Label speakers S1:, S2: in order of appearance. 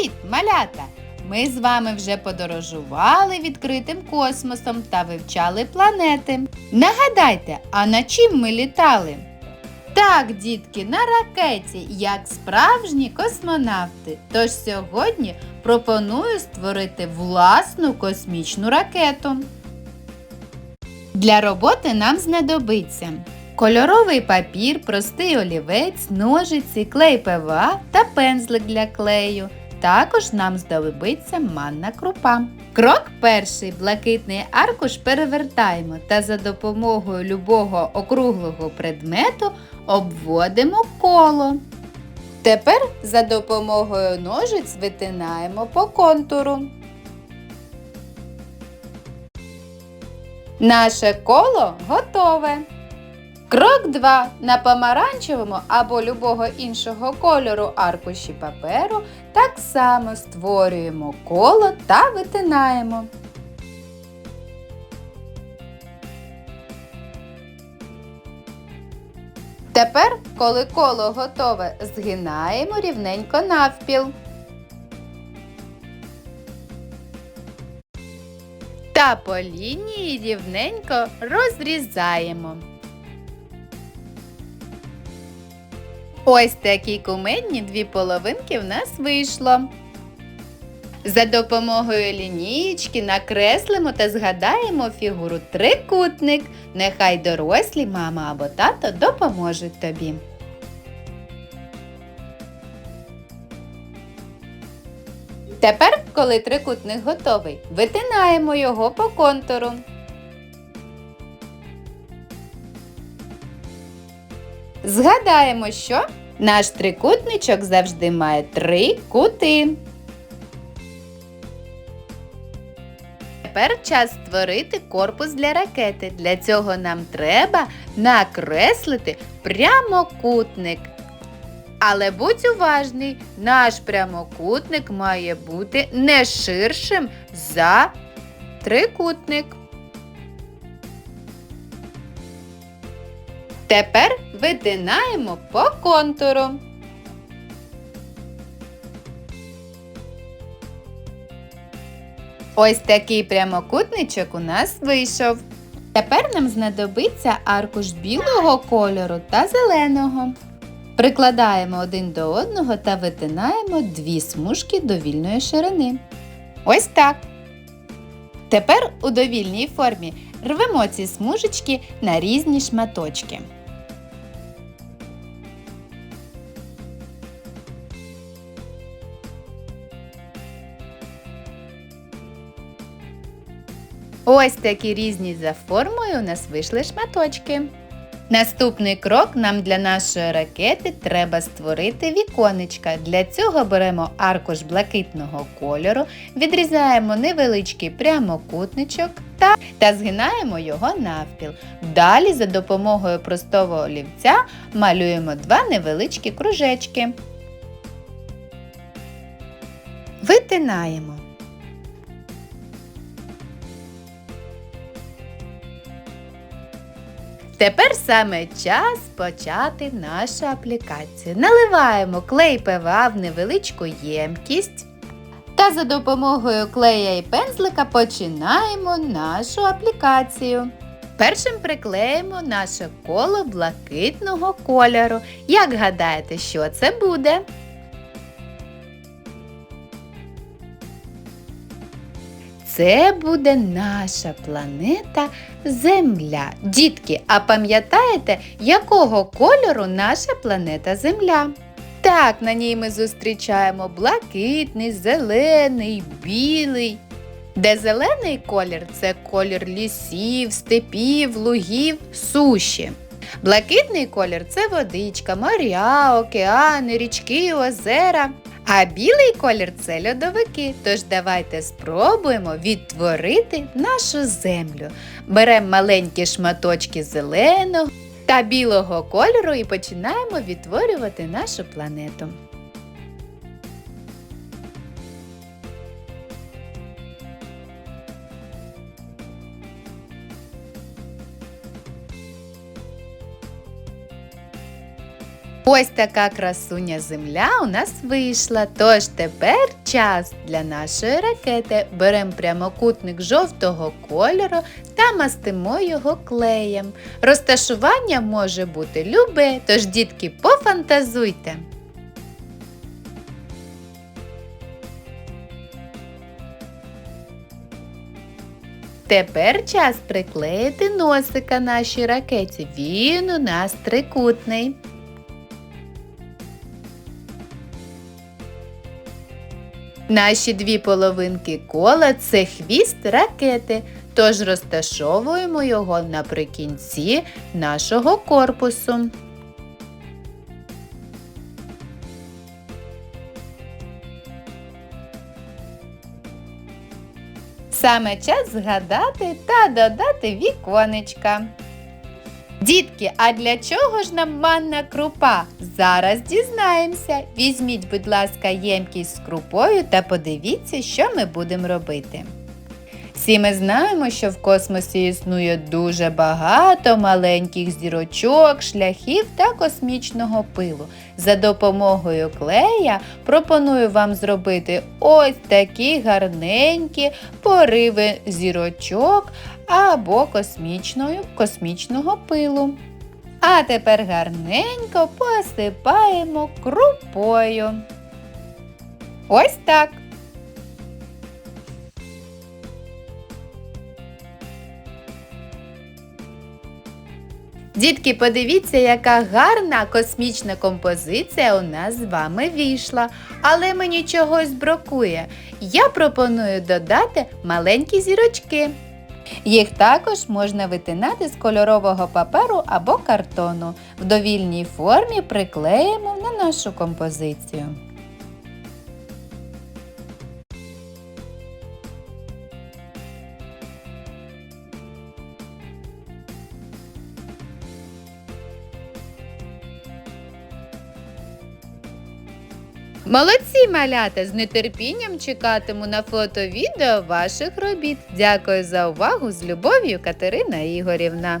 S1: Привіт, малята! Ми з вами вже подорожували відкритим космосом та вивчали планети. Нагадайте, а на чим ми літали? Так, дітки, на ракеті, як справжні космонавти. Тож сьогодні пропоную створити власну космічну ракету. Для роботи нам знадобиться кольоровий папір, простий олівець, ножиці, клей ПВА та пензлик для клею. Також нам знадобиться манна крупа. Крок перший блакитний аркуш перевертаємо та за допомогою любого округлого предмету обводимо коло. Тепер за допомогою ножиць витинаємо по контуру. Наше коло готове. Крок 2. На помаранчевому або любого іншого кольору аркуші паперу так само створюємо коло та витинаємо. Тепер, коли коло готове, згинаємо рівненько навпіл. Та по лінії рівненько розрізаємо. Ось такі кумедні дві половинки в нас вийшло. За допомогою лінієчки накреслимо та згадаємо фігуру трикутник. Нехай дорослі, мама або тато допоможуть тобі. Тепер, коли трикутник готовий, витинаємо його по контуру. Згадаємо, що наш трикутничок завжди має три кути. Тепер час створити корпус для ракети. Для цього нам треба накреслити прямокутник. Але будь уважний, наш прямокутник має бути не ширшим за трикутник. Тепер витинаємо по контуру. Ось такий прямокутничок у нас вийшов. Тепер нам знадобиться аркуш білого кольору та зеленого. Прикладаємо один до одного та витинаємо дві смужки довільної ширини. Ось так. Тепер у довільній формі рвемо ці смужечки на різні шматочки. Ось такі різні за формою у нас вийшли шматочки. Наступний крок нам для нашої ракети треба створити віконечка. Для цього беремо аркуш блакитного кольору, відрізаємо невеличкий прямокутничок та, та згинаємо його навпіл. Далі за допомогою простого олівця малюємо два невеличкі кружечки. Витинаємо. Тепер саме час почати нашу аплікацію. Наливаємо клей ПВА в невеличку ємкість. Та за допомогою клея і пензлика починаємо нашу аплікацію. Першим приклеїмо наше коло блакитного кольору. Як гадаєте, що це буде? Це буде наша планета Земля. Дітки, а пам'ятаєте, якого кольору наша планета Земля? Так, на ній ми зустрічаємо блакитний, зелений, білий. Де зелений колір це колір лісів, степів, лугів, суші. Блакитний колір це водичка, моря, океани, річки, озера. А білий колір це льодовики. Тож давайте спробуємо відтворити нашу землю. Беремо маленькі шматочки зеленого та білого кольору і починаємо відтворювати нашу планету. Ось така красуня земля у нас вийшла. Тож тепер час для нашої ракети. Беремо прямокутник жовтого кольору та мастимо його клеєм. Розташування може бути любе, тож дітки пофантазуйте. Тепер час приклеїти носика нашій ракеті. Він у нас трикутний. Наші дві половинки кола це хвіст ракети, тож розташовуємо його наприкінці нашого корпусу. Саме час згадати та додати віконечка. Дітки, а для чого ж нам манна крупа? Зараз дізнаємося. Візьміть, будь ласка, ємкість з крупою та подивіться, що ми будемо робити. Всі ми знаємо, що в космосі існує дуже багато маленьких зірочок, шляхів та космічного пилу. За допомогою клея пропоную вам зробити ось такі гарненькі пориви зірочок або космічного, космічного пилу. А тепер гарненько посипаємо крупою. Ось так. Дітки, подивіться, яка гарна космічна композиція у нас з вами вийшла. Але мені чогось бракує. Я пропоную додати маленькі зірочки. Їх також можна витинати з кольорового паперу або картону. В довільній формі приклеїмо на нашу композицію. Молодці малята! З нетерпінням чекатиму на фото відео ваших робіт. Дякую за увагу з любов'ю Катерина Ігорівна.